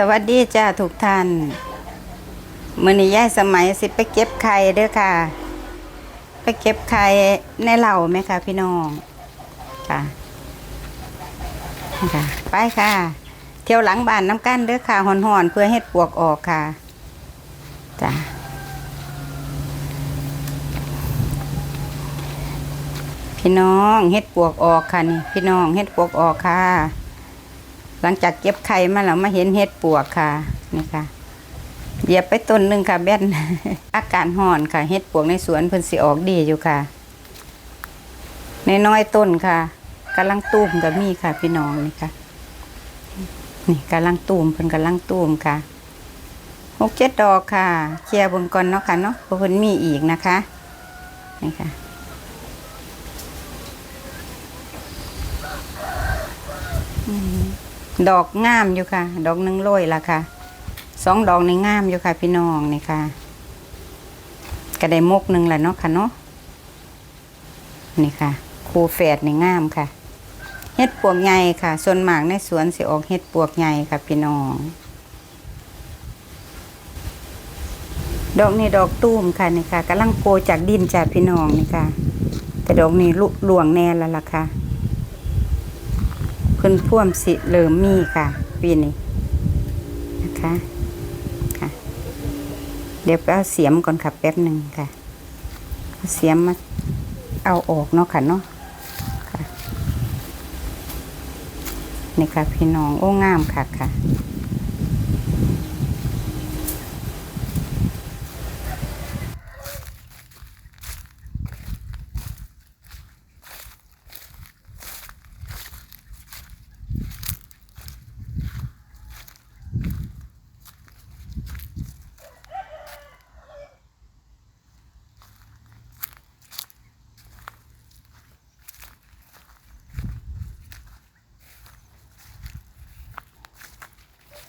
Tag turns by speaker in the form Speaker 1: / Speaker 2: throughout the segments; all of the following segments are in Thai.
Speaker 1: สวัสดีจ้าทุกท่านมือนี้ย่ายสมัยสิไปเก็บไข่เด้อค่ะ ไปเก็บไข่ในเหล่าไหมคะพี่น้องค่ะค่ะ ไปค่ะ เที่ยวหลังบ้านน้ำกันเด้อค่ะหอนๆเพื่อเฮ็ดปวกออกค่ะจ้าพี่น้องเฮ็ดปวกออกค่ะนี่พี่น้องเฮ็ดปวกออกค่ะ หลังจากเก็บไข่มาแล้วมาเห็นเห็ดปวกค่ะนี่ค่ะเหยียบไปต้นหนึ่งค่ะแบนอากาศห่อนค่ะเห็ดปวกในสวนเพิ่นสิออกดีอยู่ค่ะ ในน้อยต้นค่ะกำลังตูมกับมีค่ะ พี่น้องนี่ค่ะนี่กำลังตูมเพิ่นกำลังตูมค่ะหกเจ็ดดอกค่ะเคลียร์บนก่อนเนาะค่ะเนาะเพิ่นมีอีกนะคะนี่ค่ะอืม ดอกงามอยู่ค่ะ ดอกหนึ่งโรยละค่ะสองดอกในงามอยู่ค่ะ พี่น้องนี่ค่ะกระไดมกหนึ่งแหละเนาะค่ะเนาะนี่ค่ะคูแฝดในงามค่ะเฮ็ดปวกใหญ่ค่ะ ส่วนมากในสวนสิออกเฮ็ดปวกใหญ่ค่ะพี่น้อง ดอกนี้ดอกตุ้มค่ะนี่ค่ะกำลังโปจากดินจากพี่น้องนี่ค่ะ แต่ดอกนี้ลุหลวงแน่แล้วล่ะค่ะ เพิ่นพ่วมสิเริ่มมีค่ะ ปีนี้นะคะค่ะ เดี๋ยวไปเอาเสียมก่อนค่ะแป๊บหนึ่งค่ะเเสียมมาเอาออกเนาะค่ะเนาะค่ะนี่ค่ะพี่น้องโอ้งามค่ะค่ะ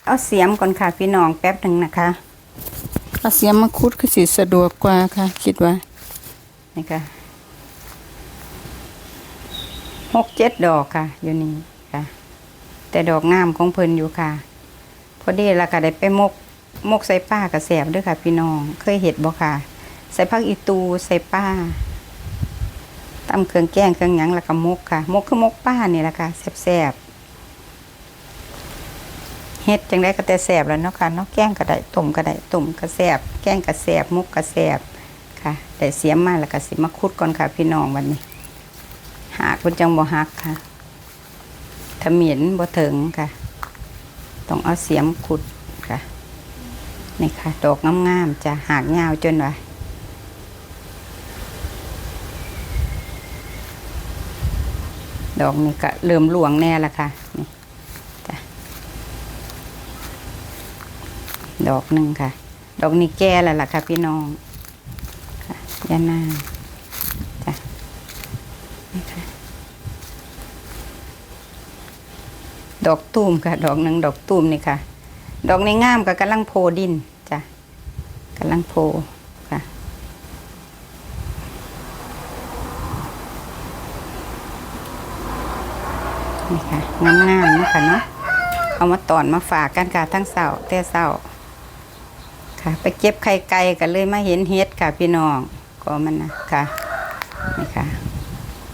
Speaker 1: เอาเสียมก่อนค่ะพี่น้องแป๊บหนึ่งนะคะ
Speaker 2: เอาเสียมมาคุดคือสิสะดวกกว่าค่ะ คิดว่า
Speaker 1: นี่ค่ะหกเจ็ดดอกค่ะ อยู่นี่ค่ะ แต่ดอกงามของเพิ่นอยู่ค่ะพอดีและค่ะได้ไปมกมกใส่ป้ากระแสบด้วยค่ะ พี่น้อง เคยเห็ดบ่ค่ะ ใส่ผักอีตูใส่ป้าตำเครื่องแกงเครื่องหยังแล้วก็มกค่ะ มกคือมกป้านี่แหละค่ะแซ่บๆ เฮ็ดจังได้ก็แต่แซ่บแล้วเนาะค่ะเนาะแกงก็ได้ต้มก็ได้ต้มก็แซ่บแกงก็แซ่บมุกก็แซ่บค่ะได้เสียมมาแล้วก็สิมาคุดก่อนค่ะ พี่น้องวันนี้หากคุณจังบ่หักค่ะถ้าเหม็นบ่ถึงค่ะ ต้องเอาเสียมขุดค่ะนี่ค่ะ ดอกงามๆจะหากยาวจนว่าดอกนี้ก็เริ่มหลวงแน่ละค่ะ ดอกหนึ่งค่ะ ดอกนี้แก่แล้วล่ะค่ะ พี่น้องค่ะยานางจ้ะนี่ค่ะ ดอกตูมค่ะ ดอกหนึ่งดอกตูมนี่ค่ะ ดอกในงามกับกำลังโพดินจ้ะกำลังโพค่ะนี่ค่ะงามๆนะคะเนาะเอามาตอนมาฝากกันค่ะทั้งเสาแต่เสา ค่ะ ไปเก็บไข่ไก่กันเลยมาเห็นเฮ็ดค่ะ พี่น้องก็มันนะค่ะนี่ค่ะ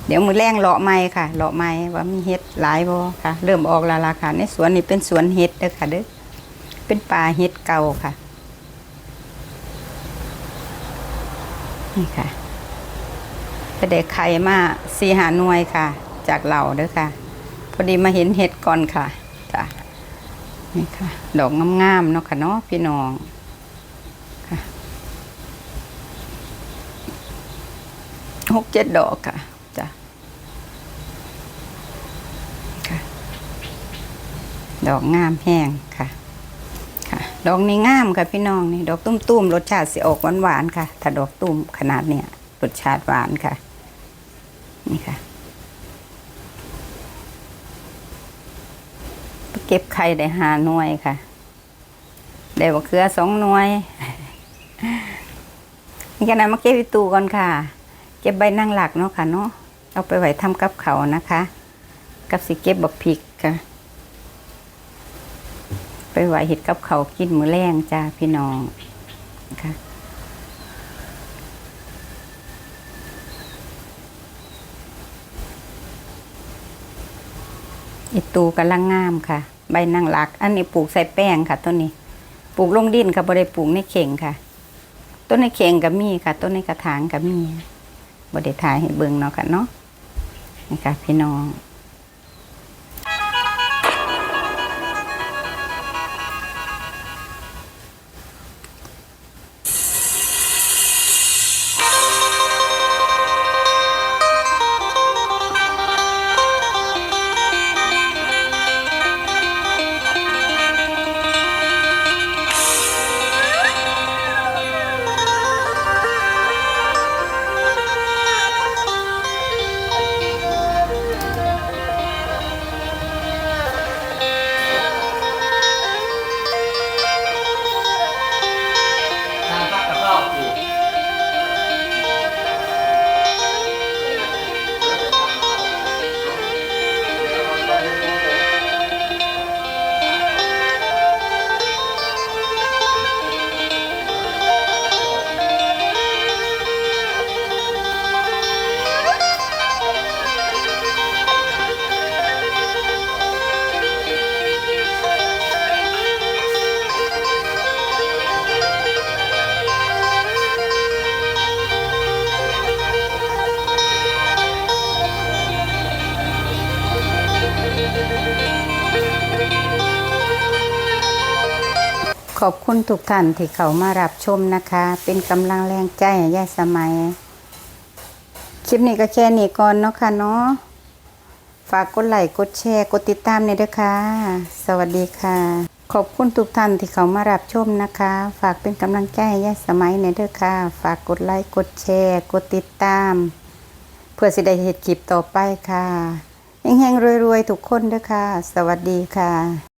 Speaker 1: เดี๋ยวมือแรงเลาะไม้ค่ะเลาะไม้ว่ามีเฮ็ดหลายบ่ค่ะ เริ่มออกแล้วล่ะค่ะ ในสวนนี้เป็นสวนเฮ็ดเด้อค่ะเด้อเป็นป่าเฮ็ดเก่าค่ะนี่ค่ะไปได้ไข่มาสี่หาหน่วยค่ะ จากเหล่าเด้อค่ะ พอดีมาเห็นเห็ดก่อนค่ะจ้ะนี่ค่ะ ดอกงามๆเนาะค่ะเนาะพี่น้องค่ะ หกเจ็ดดอกค่ะจ้ะค่ะ ดอกงามแห้งค่ะ ค่ะ ดอกนี้งามค่ะพี่น้องนี่ ดอกตุ้มๆรสชาติสิออกหวานๆค่ะ ถ้าดอกตุ้มขนาดเนี้ยรสชาติหวานค่ะ นี่ค่ะเก็บไข่ได้หาหน่วยค่ะ ได้บักเขือสองหน่วยนี่กันนะมาเก็บอีตูก่อนค่ะ ก็บใบนั่งหลักเนาะค่ะเนาะเอาไปไว้ทำกับเขานะคะ กับสิเก็บบักพริกค่ะ ไปไหวเห็ดกับเขากินมือแรงจ้าพี่น้องค่ะอีตูกำลังงามค่ะ ใบนางรัก อันนี้ปลูกใส่แป้งค่ะต้นนี้ ปลูกลงดินค่ะบ่ได้ปลูกในเข่งค่ะ ต้นในเข่งก็มีค่ะ ต้นในกระถางก็มี บ่ได้ถ่ายให้เบิ่งเนาะค่ะเนาะนี่ค่ะพี่น้อง
Speaker 3: ทาง
Speaker 1: อบคุณทุกท่านที่เขามารับชมนะคะ เป็นกำลังแรงใจให้ยาสมัย คลิปนี้ก็แค่นี้ก่อนเนาะค่ะเนาะฝากกดไลค์กดแชร์กดติดตามเนี่ยด้วยค่ะ สวัสดีค่ะ ขอบคุณทุกท่านที่เขามารับชมนะคะ ฝากเป็นกำลังใจให้ยาสมัยเนี่ยด้วยค่ะ ฝากกดไลค์กดแชร์กดติดตาม เพื่อสิได้เห็นคลิปต่อไปค่ะแห่งๆรวยๆทุกคนด้วยค่ะ สวัสดีค่ะ